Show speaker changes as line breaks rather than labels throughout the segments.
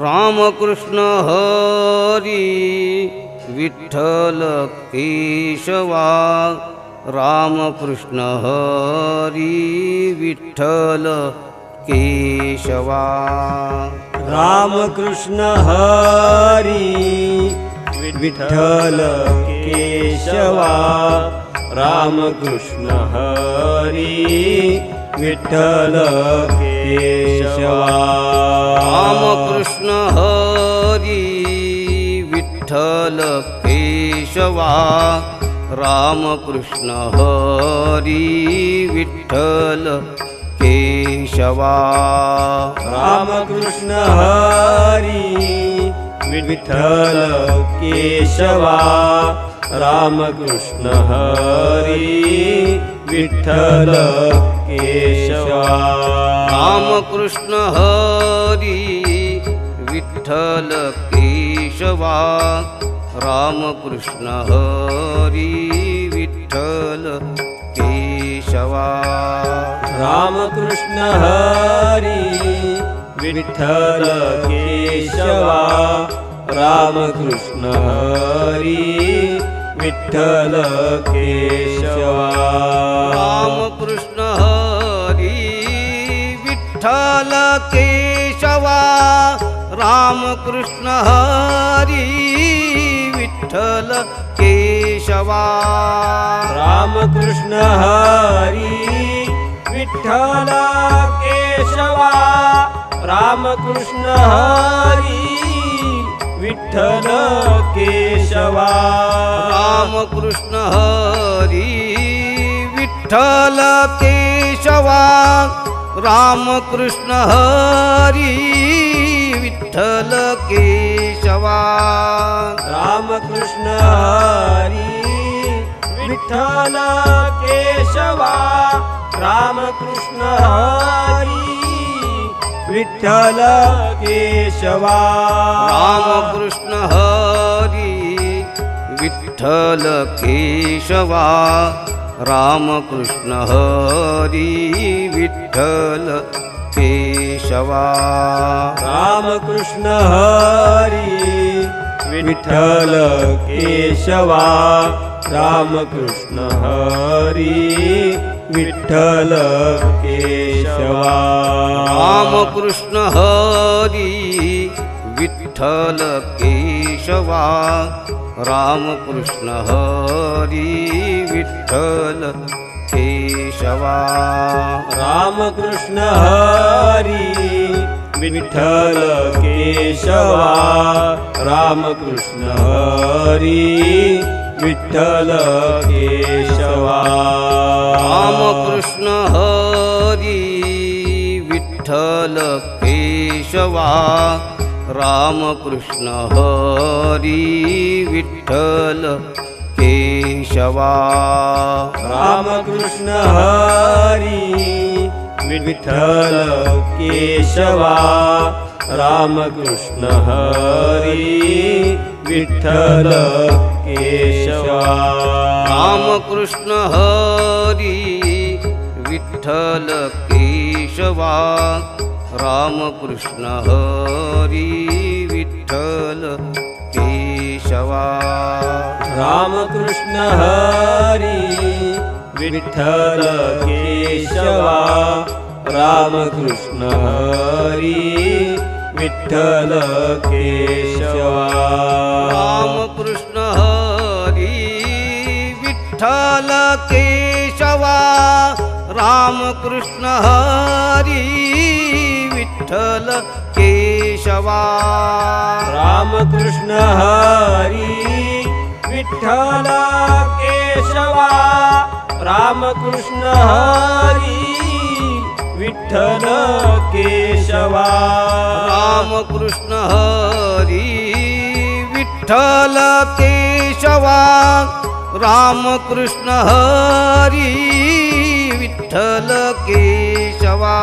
रामकृष्ण हरी विठ्ठल केशवा रामकृष्ण हरी विठ्ठल केशवा।
रामकृष्ण हरी विठ्ठल केशवा रामकृष्ण हरी विठ्ठल केशवा।
रामकृष्ण हरी विठ्ठल केशवा रामकृष्ण हरी विठ्ठल केशवा।
रामकृष्ण हरी विठ्ठल केशवा रामकृष्ण हरी विठ्ठल केशवा।
रामकृष्ण हरी विठ्ठल केशवा रामकृष्ण हरी विठ्ठल केशवा।
रामकृष्ण हरी विठ्ठल केशवा। रामकृष्ण हरी विठ्ठल केशवा।
रामकृष्ण हरी विठ्ठल केशवा। रामकृष्ण हरी विठ्ठल केशवा।
रामकृष्ण हरी विठ्ठल केशवा। रामकृष्ण हरी विठ्ठल केशवा।
रामकृष्ण हरी विठ्ठल केशवा। रामकृष्ण हरी विठ्ठल केशवा
रामकृष्ण हरी विठ्ठल केशवा. रामकृष्ण हरी विठ्ठल केशवा.
रामकृष्ण हरी विठ्ठल केशवा. रामकृष्ण हरी विठ्ठल केशवा।
रामकृष्ण हरी विठ्ठल केशवा। रामकृष्ण हरी विठ्ठल केशवा।
रामकृष्ण हरी विठ्ठल केशवा। रामकृष्ण हरी विठ्ठल केशवा
रामकृष्ण हरी विठ्ठल केशवा। रामकृष्ण हरी विठ्ठल केशवा।
रामकृष्ण हरी विठ्ठल केशवा। रामकृष्ण हरी विठ्ठल केशवा।
रामकृष्ण हरी विठ्ठल केशवा। रामकृष्ण हरी विठ्ठल केशवा।
रामकृष्ण हरी विठ्ठल केशवा। रामकृष्ण हरी विठ्ठल केशवा।
रामकृष्ण हरी विठ्ठल केशवा रामकृष्ण हरी विठ्ठल केशवा।
रामकृष्ण हरी विठ्ठल केशवा रामकृष्ण हरी विठ्ठल केशवा।
रामकृष्ण हरी विठ्ठल केशवा रामकृष्ण हरी विठ्ठल केशवा
रामकृष्ण हरी विठ्ठल केशवा रामकृष्ण हरी विठ्ठल केशवा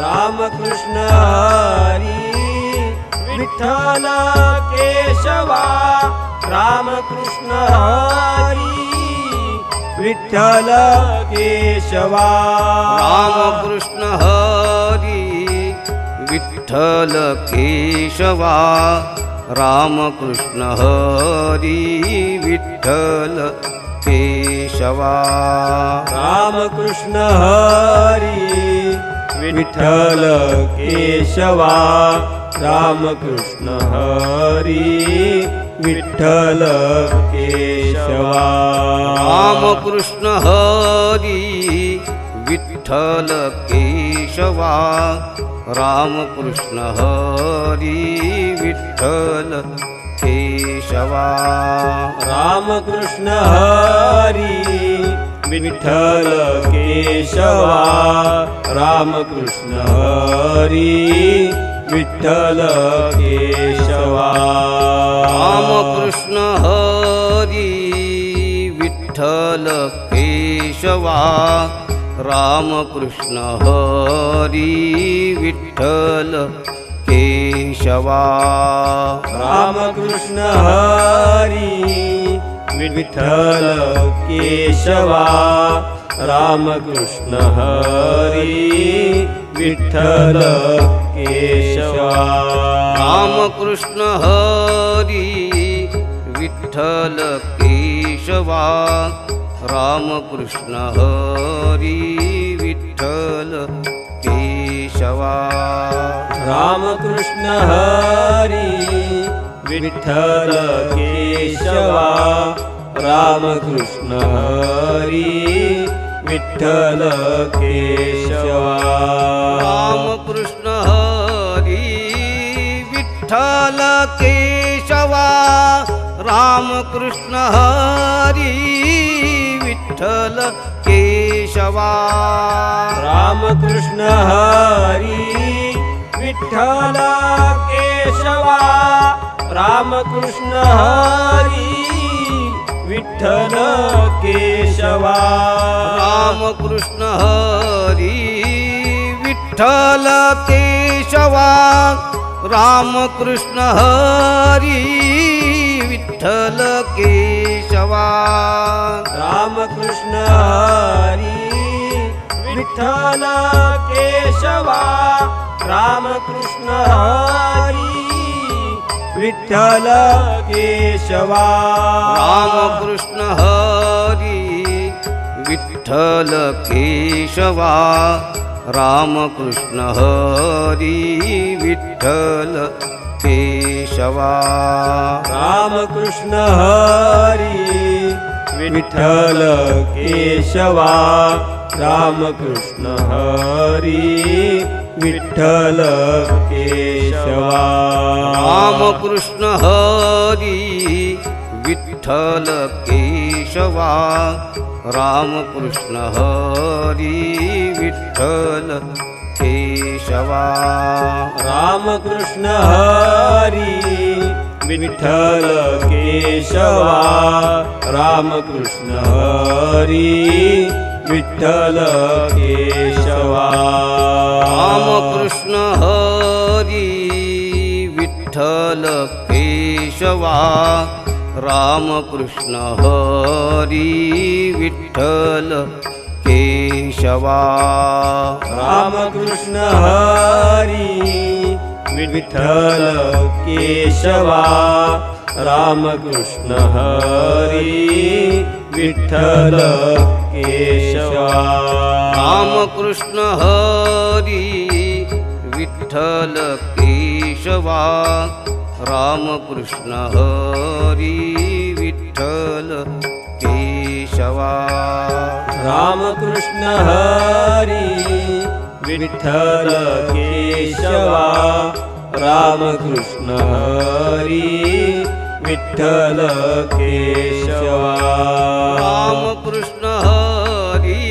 रामकृष्ण हरी विठ्ठल केशवा रामकृष्ण हरी विठ्ठल केशवा
रामकृष्ण हरी विठ्ठल केशवा रामकृष्ण हरी विठ्ठल केशवा
रामकृष्ण हरी विठ्ठल केशवा रामकृष्ण हरी विठ्ठल केशवा.
रामकृष्ण हरी विठ्ठल केशवा. रामकृष्ण हरी विठ्ठल केशवा.
रामकृष्ण हरी विठ्ठल केशवा. रामकृष्ण हरी विठ्ठल केशवा.
रामकृष्ण हरी विठ्ठल केशवा रामकृष्ण हरी विठ्ठल केशवा।
रामकृष्ण हरी विठ्ठल केशवा रामकृष्ण हरी विठ्ठल केशवा।
रामकृष्ण हरी विठ्ठल केशवा रामकृष्ण हरी विठ्ठल केशवा।
रामकृष्ण हरी विठ्ठल केशवा रामकृष्ण हरी विठ्ठल केशवा।
रामकृष्ण हरी विठ्ठल रामकृष्ण हरी विठ्ठल केशवा।
रामकृष्ण हरी विठ्ठल केशवा। रामकृष्ण हरी विठ्ठल केशवा।
रामकृष्ण हरी विठ्ठल केशवा। रामकृष्ण हरी विठ्ठल केशवा।
रामकृष्ण हरी विठ्ठल केशवा। रामकृष्ण हरी विठ्ठल केशवा।
रामकृष्ण हरी विठ्ठल केशवा। रामकृष्ण हरी विठ्ठल केशवा
रामकृष्ण हरी विठ्ठल केशवा। रामकृष्ण हरी विठ्ठल केशवा।
रामकृष्ण हरी विठ्ठल केशवा। रामकृष्ण हरी विठ्ठल केशवा।
रामकृष्ण हरी विठ्ठल केशवा। रामकृष्ण हरी विठ्ठल केशवा।
रामकृष्ण हरी विठ्ठल केशवा। रामकृष्ण हरी विठ्ठल केशवा
रामकृष्ण हरी विठ्ठल केशवा रामकृष्ण हरी विठ्ठल केशवा
रामकृष्ण हरी विठ्ठल केशवा रामकृष्ण हरी विठ्ठल केशवा
रामकृष्ण हरी विठ्ठल केशवा रामकृष्ण हरी विठ्ठल केशवा।
रामकृष्ण हरी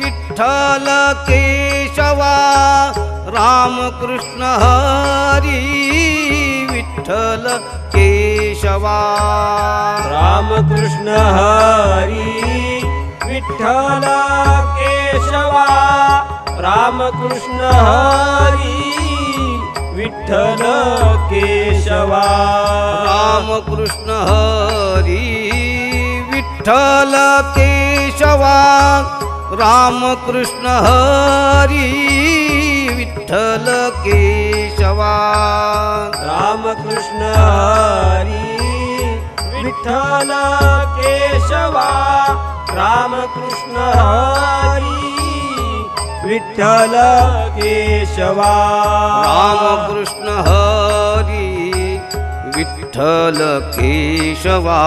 विठ्ठल केशवा रामकृष्ण हरी विठ्ठल केशवा।
रामकृष्ण हरी विठ्ठल केशवा रामकृष्ण हरी विठ्ठल केशवा।
रामकृष्ण हरी विठ्ठल केशवा रामकृष्ण हरी विठ्ठल केशवा।
रामकृष्ण हरी विठ्ठल केशवा रामकृष्ण हरी विठ्ठल केशवा
रामकृष्ण हरी विठ्ठल केशवा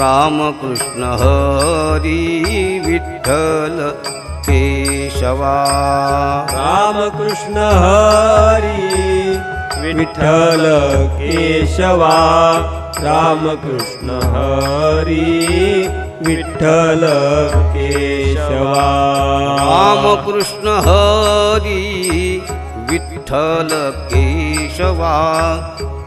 रामकृष्ण हरी विठ्ठल केशवा
रामकृष्ण हरी विठ्ठल केशवा रामकृष्ण हरी विठ्ठल केशवा.
रामकृष्ण हरी विठ्ठल केशवा.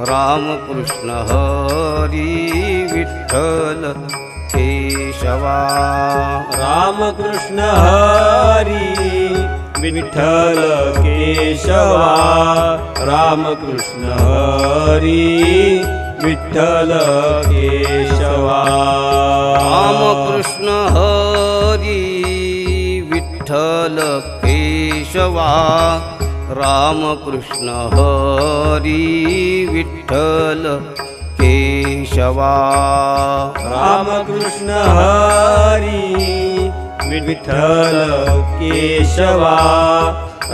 रामकृष्ण हरी विठ्ठल केशवा.
रामकृष्ण हरी विठ्ठल केशवा. रामकृष्ण हरी विठ्ठल केशवा.
रामकृष्ण हरी विठ्ठल केशवा रामकृष्ण हरी विठ्ठल केशवा।
रामकृष्ण हरी विठ्ठल केशवा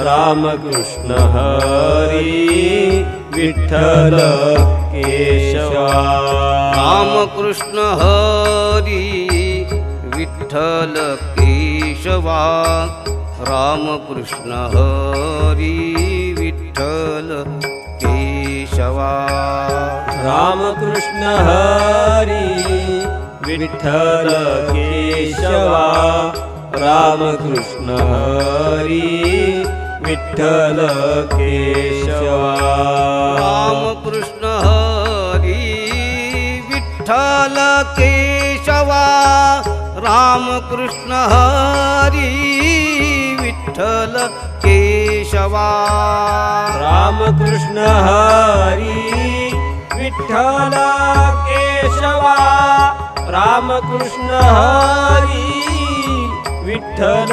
रामकृष्ण हरी विठ्ठल केशवा।
रामकृष्ण हरी विठ्ठल केशवा रामकृष्ण हरी विठ्ठल केशवा।
रामकृष्ण हरी विठ्ठल केशवा रामकृष्ण हरी विठ्ठल केशवा।
रामकृष्ण हरी विठ्ठल केशवा रामकृष्ण हरी विठ्ठल केशवा।
रामकृष्ण हरी विठ्ठल केशवा। रामकृष्ण हरी विठ्ठल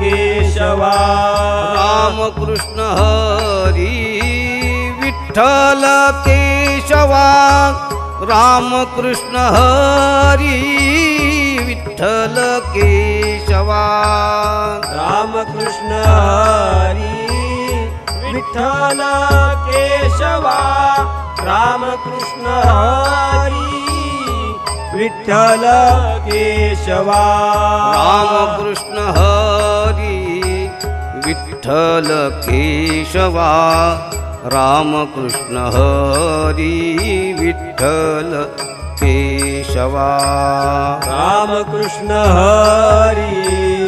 केशवा।
रामकृष्ण हरी विठ्ठल केशवा। रामकृष्ण हरी विठ्ठल केशवा।
रामकृष्ण हरी विठ्ठल केशवा। रामकृष्ण हरी विठ्ठल केशवा।
रामकृष्ण हरी विठ्ठल केशवा। रामकृष्ण हरी विठ्ठल केशवा।
रामकृष्ण हरी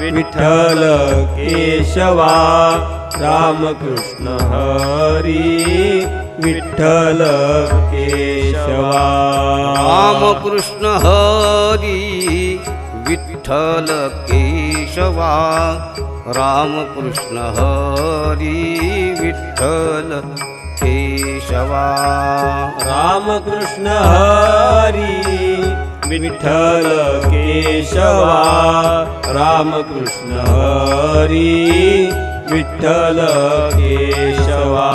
विठ्ठल केशवा। रामकृष्ण हरी विठ्ठल केशवा।
रामकृष्ण हरी विठ्ठल केशवा। रामकृष्ण हरी विठ्ठल केशवा।
रामकृष्ण हरी विठ्ठल केशवा। रामकृष्ण हरी विठ्ठल केशवा।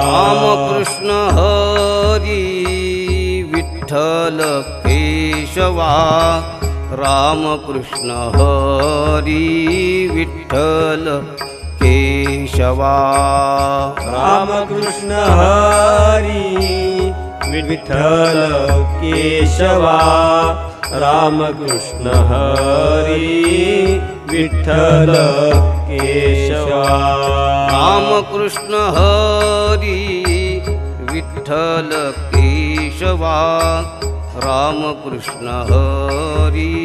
रामकृष्ण हरी विठ्ठल केशवा। रामकृष्ण हरी विठ्ठल केशवा।
रामकृष्ण हरी विठ्ठल केशवा। रामकृष्ण हरी विठ्ठल केशवा।
रामकृष्ण हरी विठ्ठल केशवा। रामकृष्ण हरी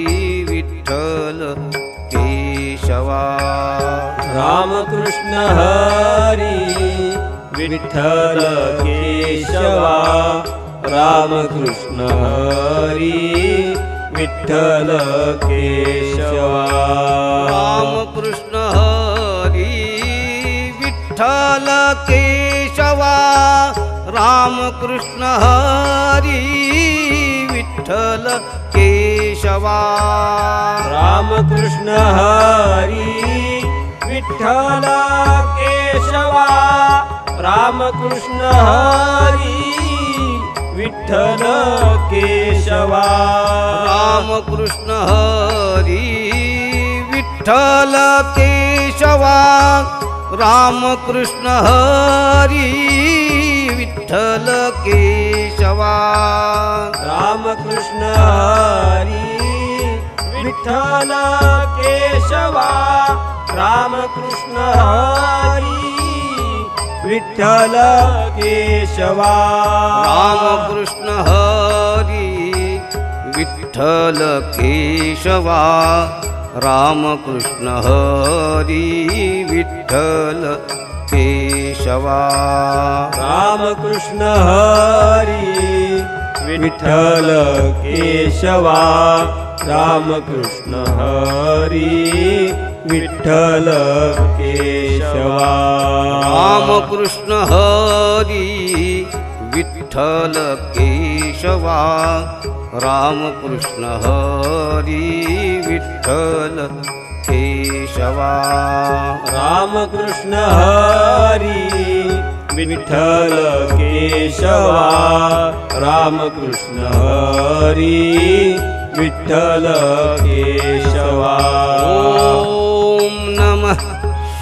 हरी। विठ्ठल केशवा रामकृष्ण हरी। विठ्ठल केशवा।
रामकृष्ण हरी। विठ्ठल केशवा रामकृष्ण हरी। विठ्ठल केशवा।
रामकृष्ण हरी। विठ्ठल केशवा रामकृष्ण हरी विठ्ठल केशवा
रामकृष्ण हरी विठ्ठल केशवा रामकृष्ण हरी विठ्ठल केशवा
रामकृष्ण हरी विठ्ठल केशवा रामकृष्ण हरी विठ्ठल केशवा।
रामकृष्ण हरी विठ्ठल केशवा। रामकृष्ण हरी विठ्ठल केशवा।
रामकृष्ण हरी विठ्ठल केशवा। रामकृष्ण हरी विठ्ठल केशवा.
रामकृष्ण हरी विठ्ठल केशवा. रामकृष्ण हरी विठ्ठल केशवा.
रामकृष्ण हरी विठ्ठल केशवा. रामकृष्ण हरी विठ्ठल केशवा.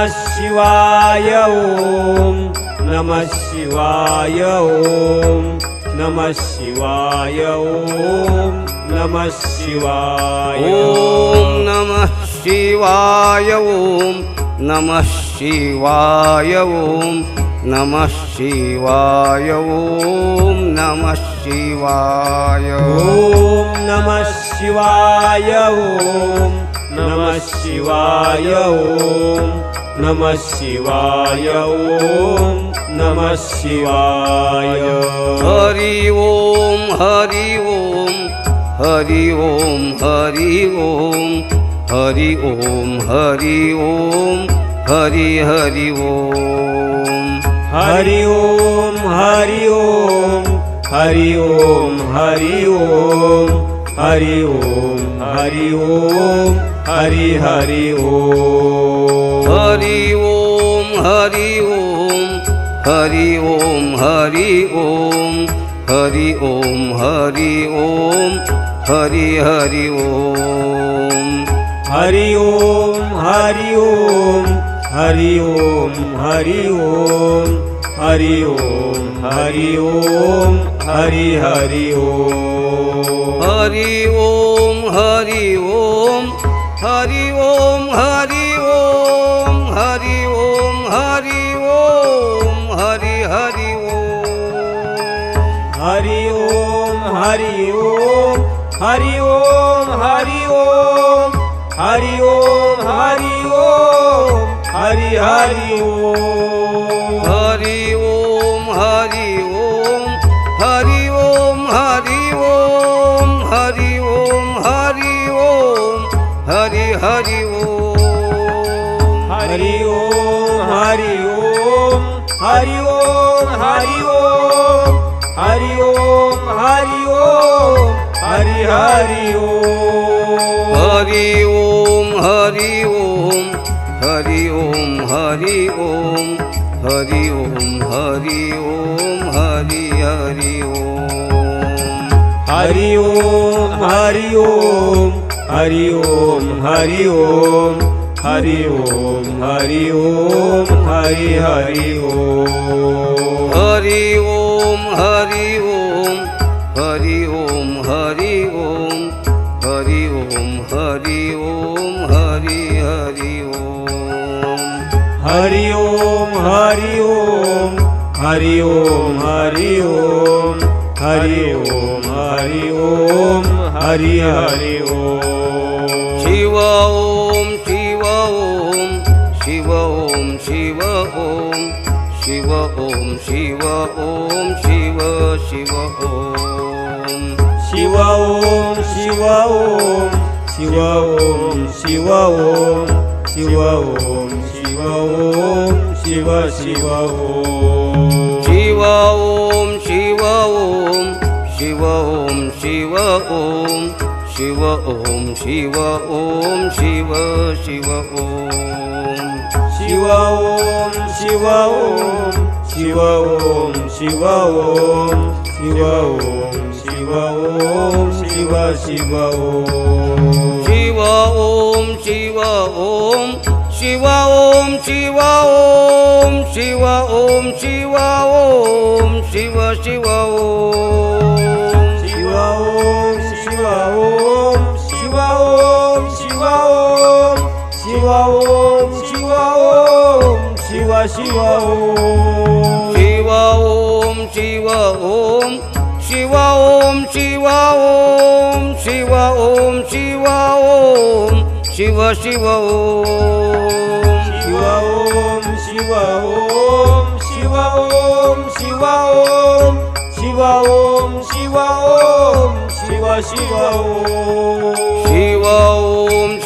नमः शिवाय ॐ नमः शिवाय ॐ नमः शिवाय ॐ नमः शिवाय
ॐ नमः शिवाय ॐ नमः शिवाय ॐ नमः शिवाय ॐ नमः शिवाय
ॐ नमः शिवाय ॐ नमः शिवाय ॐ नमः शिवाय ॐ नमः शिवाय
हरि ओम हरि ओम हरि ओम हरि ओम हरि ओम हरि ओम हरि हरि ओम
हरि ओम हरि ओम हरि ओम हरि ओम हरि ओम हरि ओम हरि हरि ओम
हरि ओम हरि ओम हरि ओम हरि ओम हरि ओम हरि ओम हरि हरि ओम
हरि ओम हरि ओम हरि ओम हरि ओम हरि ओम हरि ओम हरि हरि ओम
हरि ओम हरि ओम हरि ओम हरि हरि ओम हरि ओम हरि ओम
हरि ओम हरि ओम हरि हरि ओम। हरि ओम हरि हरि ओम
हरि ओम हरि ओम हरि ओम हरि ओम हरि ओम हरि ओम हरि हरि ओम
हरि ओम हरि ओम हरि ओम हरि ओम हरि ओम हरि ओम हरि हरि ओम
हरि ओम हरि ओम हरि ओम हरि ओम हरि ओम हरि हरि ओम शिव ओम शिव ओम शिव ओम शिव ओम शिव ओम शिव ओम शिव शिव ओम
शिव ओम शिव ओम शिव ओम शिव ओम शिव ओम शिव ओम शिव शिव ओम
शिव ओम शिव ओम शिव ओम शिव ओम शिव ओम शिव ओम शिव शिव ओम
शिव ओम शिव ओम शिव ओम शिव ओम शिव ओम शिव ओम शिव शिव ओम
शिव ओम शिव ओम शिव ओम शिव ओम शिव ओम शिव ओम शिव शिव ओम
शिव ओम शिव ओम शिव ओम शिव ओम शिव ओम शिव ओम शिव शिव ओम
शिव ओम शिव ओम शिव ओम शिव ओम शिव ओम शिव ओम शिव शिव ओम
शिव ओम शिव ओम शिव ओम शिव ओम शिव ओम शिव ओम शिव शिव ओम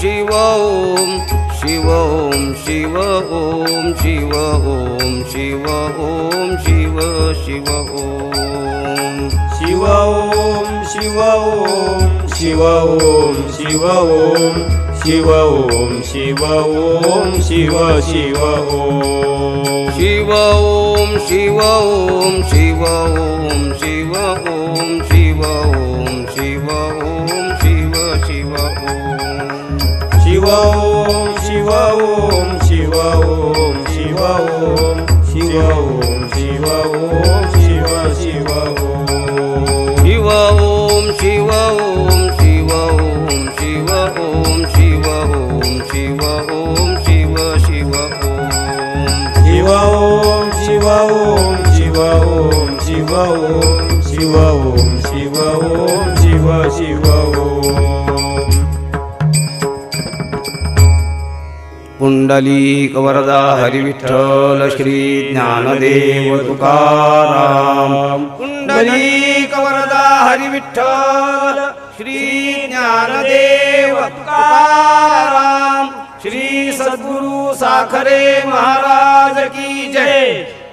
शिव ओम शिव ओम शिव ओम शिव ओम शिव ओम शिव ओम शिव शिव ओम
शिव ओम शिव ओम शिव ओम शिव ओम शिव ओम शिव ओम शिव शिव ओम
शिव ओम शिव ओम शिव ओम शिव ओम शिव ओम शिव ओम शिव शिव ओम
शिव ओम शिव ओम शिव ओम शिव ओम शिव शिव
पुंडलीक वरदा हरिविठ्ठल श्री ज्ञानदेव तुकाराम। पुंडलीक वरदा हरिविठ्ठल श्री ज्ञानदेव तुकाराम। श्री सद्गुरु साखरे महाराज की जय।